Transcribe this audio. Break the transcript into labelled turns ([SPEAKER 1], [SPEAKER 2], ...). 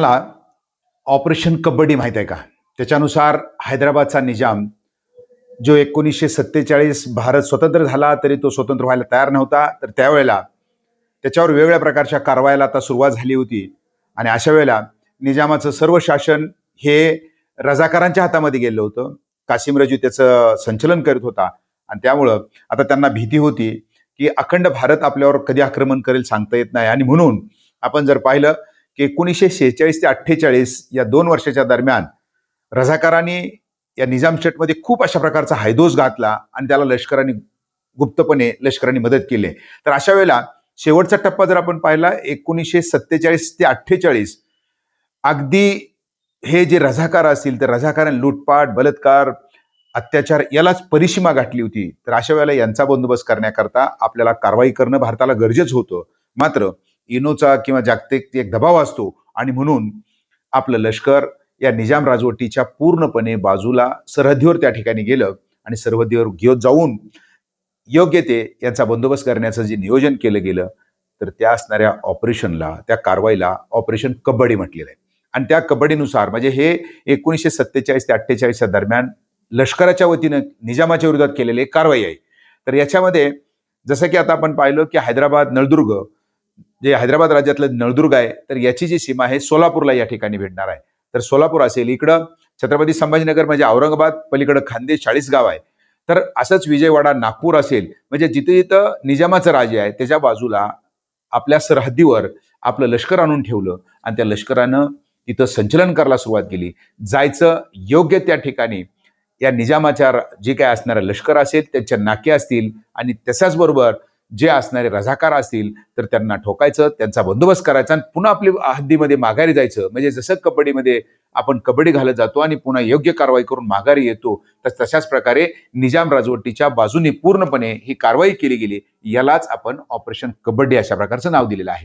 [SPEAKER 1] ला ऑपरेशन कबड्डी माहीत आहे का? त्याच्यानुसार हैदराबादचा निजाम जो एकोणीसशे सत्तेचाळीस भारत स्वतंत्र झाला तरी तो स्वतंत्र व्हायला तयार नव्हता. तर त्यावेळेला त्याच्यावर वेगवेगळ्या प्रकारच्या कारवायाला आता सुरुवात झाली होती. आणि अशा वेळेला निजामाचं सर्व शासन हे रजाकारांच्या हातामध्ये गेलं होतं. कासिम रजू त्याचं संचलन करत होता. आणि त्यामुळं आता त्यांना भीती होती की अखंड भारत आपल्यावर कधी आक्रमण करेल सांगता येत नाही. आणि म्हणून आपण जर पाहिलं की एकोणीसशे शेहेचाळीस ते अठ्ठेचाळीस या दोन वर्षाच्या दरम्यान रझाकारांनी या निजाम स्टेटमध्ये खूप अशा प्रकारचा हायदोस घातला आणि त्याला लष्कराने गुप्तपणे लष्कराने मदत केली. तर अशा वेळेला शेवटचा टप्पा जर आपण पाहिला एकोणीसशे सत्तेचाळीस ते अठ्ठेचाळीस अगदी हे जे रझाकार असतील तर रझाकारांनी लूटपाट बलात्कार अत्याचार यालाच परिसीमा गाठली होती. तर अशा वेळेला यांचा बंदोबस्त करण्याकरता आपल्याला कारवाई करणं भारताला गरजेचं होतं. मात्र इनोचा किंवा जागतिक एक दबाव असतो. आणि म्हणून आपलं लष्कर या निजाम राजवटीच्या पूर्णपणे बाजूला सरहद्दीवर त्या ठिकाणी गेलं आणि सरहद्दीवर घेऊन जाऊन योग्य ते याचा बंदोबस्त करण्याचं जे नियोजन केलं गेलं तर त्या असणाऱ्या ऑपरेशनला त्या कारवाईला ऑपरेशन कबड्डी म्हटलेलं आहे. आणि त्या कबड्डीनुसार म्हणजे हे एकोणीसशे सत्तेचाळीस ते अठ्ठेचाळीसच्या दरम्यान लष्कराच्या वतीनं निजामाच्या विरोधात केलेली एक कारवाई आहे. तर याच्यामध्ये जसं की आता आपण पाहिलं की हैदराबाद नळदुर्ग जे हैदराबाद राज्यातलं नळदुर्ग आहे तर याची जी सीमा आहे सोलापूरला या ठिकाणी भेटणार आहे. तर सोलापूर असेल इकडं छत्रपती संभाजीनगर म्हणजे औरंगाबाद पलीकडं खानदेश चाळीस गाव आहे. तर असंच विजयवाडा नागपूर असेल म्हणजे जिथे जिथं निजामाचं राज्य आहे त्याच्या बाजूला आपल्या सरहद्दीवर आपलं लष्कर आणून ठेवलं आणि त्या लष्करानं तिथं संचलन करायला सुरुवात केली. जायचं योग्य त्या ठिकाणी या निजामाच्या जे काय असणारं लष्कर असेल त्यांच्या नाके असतील आणि त्याच्याचबरोबर जे असणारे रझाकार असतील तर त्यांना ठोकायचं त्यांचा बंदोबस्त करायचा आणि पुन्हा आपली हद्दीमध्ये माघारी जायचं. म्हणजे जसं कबड्डीमध्ये आपण कबड्डी घालत जातो आणि पुन्हा योग्य कारवाई करून माघारी येतो तर तशाच प्रकारे निजाम राजवटीच्या बाजूने पूर्णपणे ही कारवाई केली गेली. यालाच आपण ऑपरेशन कबड्डी अशा प्रकारचं नाव दिलेलं आहे.